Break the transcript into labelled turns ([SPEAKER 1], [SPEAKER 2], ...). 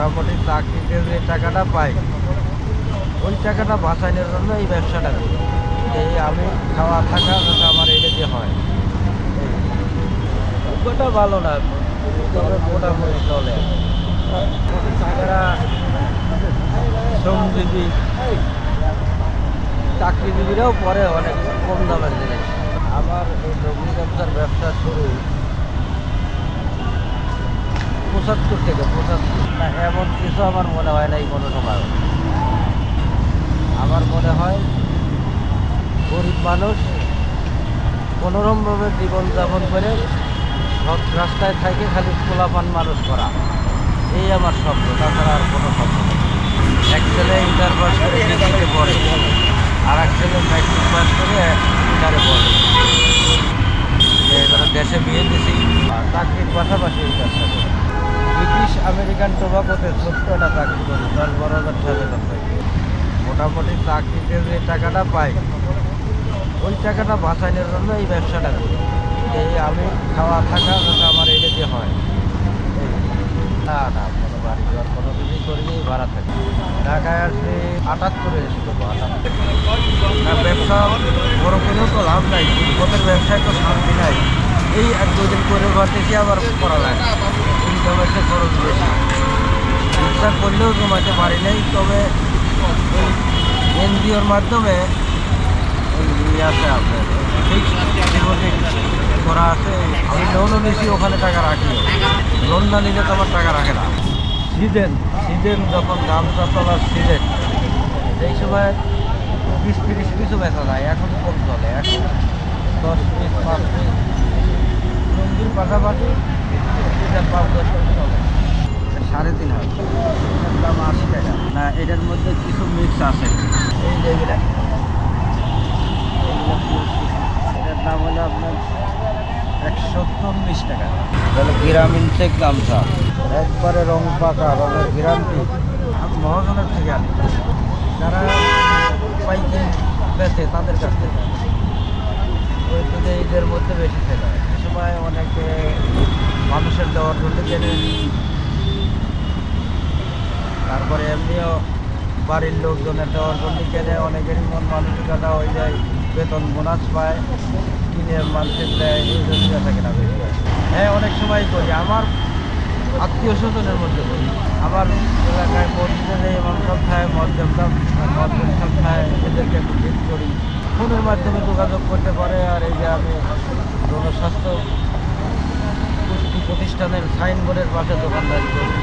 [SPEAKER 1] মোটামুটি চাকরিতে যে টাকাটা পাই ওই টাকাটা বাঁচানোর জন্য এই ব্যবসাটা করি। এই আমি খাওয়া, থাকা যাতে আমার এটা দিয়ে হয়। ওটা ভালো না, তবে মোটামুটি চলে। শ্রমজীবী, চাকরিজীবীরাও পরে অনেক কম দামের জিনিস। আমার এই লগ্নিকান্তার ব্যবসা শুরু পঁচাত্তর থেকে পঁচাত্তর না, এমন কিছু আমার মনে হয় নাই কোনো সময়। আমার মনে হয় গরিব মানুষ কোনোরকমভাবে জীবনযাপন করে সৎ রাস্তায় থাকে, খালি পোলাপান মানুষ করা। এই আমার স্বপ্ন, তাছাড়া আর কোনো স্বপ্ন নেই। এক ছেলে ইন্টার পাস করে ডিগ্রিতে পড়ে, আর এক ছেলে ম্যাট্রিক পাস করে ইন্টারে পড়ে। দেশে বিয়ে দিছি চাকরির পাশাপাশি এই করি। ব্রিটিশ আমেরিকান টোবাকোতে ছোট্ট একটা চাকরি করি দশ বারো হাজার টাকা মোটামুটি চাকরিতে যে টাকাটা পাই ওই টাকাটা বাঁচানোর জন্য এই ব্যবসাটা করি। এই আমি খাওয়া থাকা যাতে আমার এটা দিয়ে হয়। না না কোনো বাড়ি ঘর কোনো কিছুই করিনি ভাড়া থাকি। ঢাকায় আসছি আটাত্তরে এসেছিল আটাত্তর। না, ব্যবসা বড় করেও তো লাভ নাই ফুটপথের ব্যবসায় তো শান্তি নাই। এই এক দুদিন করে ঘর থেকে আবার করা লাগে। চেয়ে খরচ বেশি। ইচ্ছা করলেও জমাতে পারি নাই, তবে এনজিওর মাধ্যমে ইয়ে আছে ডিপোজিট করা আছে, আমি লোনও নিয়েছি ওখানে টাকা রাখি লোন না নিলে তো আমার টাকা রাখে না। সিজন সিজন যখন দাম চলার সিজন সেই সময় বিশ তিরিশ পিসও বেচা যায়, এখন কম চলে, এখন দশ পিস, পাঁচ পিস। পাশাপাশি সিজন পাঁচ দশ পিস চলে সাড়ে তিন হাজার দাম আশি টাকা না এটার মধ্যে কিছু মিক্স আছে এই যে এগুলা এগুলো mix কিছু। এটার দাম হলো আপনার একশো চল্লিশ টাকা তাহলে গ্রামীণ চেক গামছা। একবারে রং পাকা রঙের গ্রান্টি আমি মহাজনের থেকে আনি যারা পাইকিং বেচে তাদের কাছ থেকে। ওই ঈদের মধ্যে বেশি সেল হয়। সময় অনেকে দেওয়ার জন্য তারপরে এমনিও বাড়ির লোকজনের দেওয়ার জন্য কেনে অনেকেরই মন মানসিকতা হয়ে যায়, বেতন বোনাস পায় কিনে মানুষের দেয় এই জন্য বেচা কেনা বেশি। হ্যাঁ অনেক সময় করি। আমার আত্মীয় স্বজনের মধ্যে করি। আমার এলাকায় মসজিদে যে ইমাম সব খায় মদ্যম মদ্যম সব খায়, এদেরকে একটু করি। ফোনের মাধ্যমে যোগাযোগ করতে পারে, আর এই যে আমি জনস্বাস্থ্য প্রতিষ্ঠানের সাইনবোর্ডের পাশে দোকানদারি করি